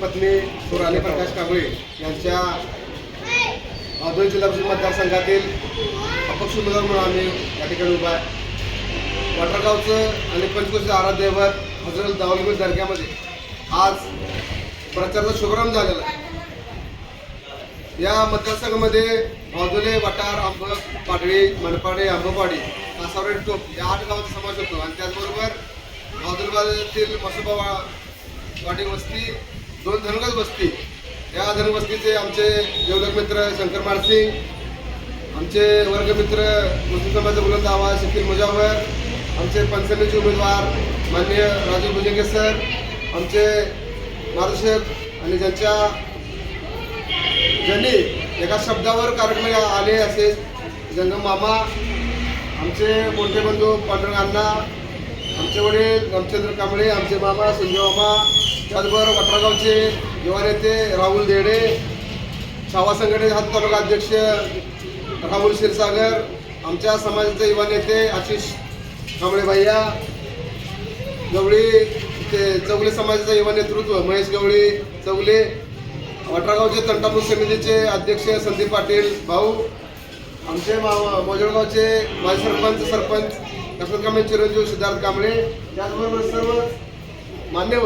पत्नी सुराणी प्रकाश कांबळे यांच्या औद्योगिक जिल्हा परिषद मतदारसंघातील अपक्ष उमेदवार म्हणून आम्ही या ठिकाणी उभा आहे. वाटरगावचं आणि पंचकोशी आराध्यदैवत हजरत दावलगुज दर्ग्यामध्ये आज प्रचाराचा शुभारंभ झालेला या मतदारसंघामध्ये भावदुले वाटार आंब पाडळी मनपाडे आंबपाडी कासावरे टोप या आठ गावांचा समावेश होतो. आणि त्याचबरोबर भावदुलबाजातील मसोबा वाडी वस्ती दोन धनगज वस्ती या धनवस्तीचे आमचे देवदक मित्र शंकर मारसिंग आमचे वर्गमित्र मुस्लिम समाज बुलंद आवाज शकील मुजावर आमचे पंचमीचे उमेदवार माननीय राजू भुजंगे सर आमचे मार्गदर्शक आणि ज्यांच्या ज्यांनी एका शब्दावर कार्यक्रम आले असे जंगम मामा आमचे मोठे बंधू पांडुरंग अण्णा आमचे वडील रामचंद्र कांबळे आमचे मामा संजय मामा त्याचबरोबर वटरागावचे युवा नेते राहुल देडे छावा संघटनेचे हात तालुका अध्यक्ष राहुल क्षीरसागर आमच्या समाजाचे युवा नेते आशिष कांबळे भैया गवळी ते चौगले समाजाचं युवा नेतृत्व महेश गवळी चौगले वटरागावचे तंटापूर समितीचे अध्यक्ष संदीप पाटील भाऊ आमचे मा- मोजळगावचे माजी सरपंच सरपंच कसरत कांबळे चिरंजीव सिद्धार्थ कांबळे त्याचबरोबर सर्व मान्यवर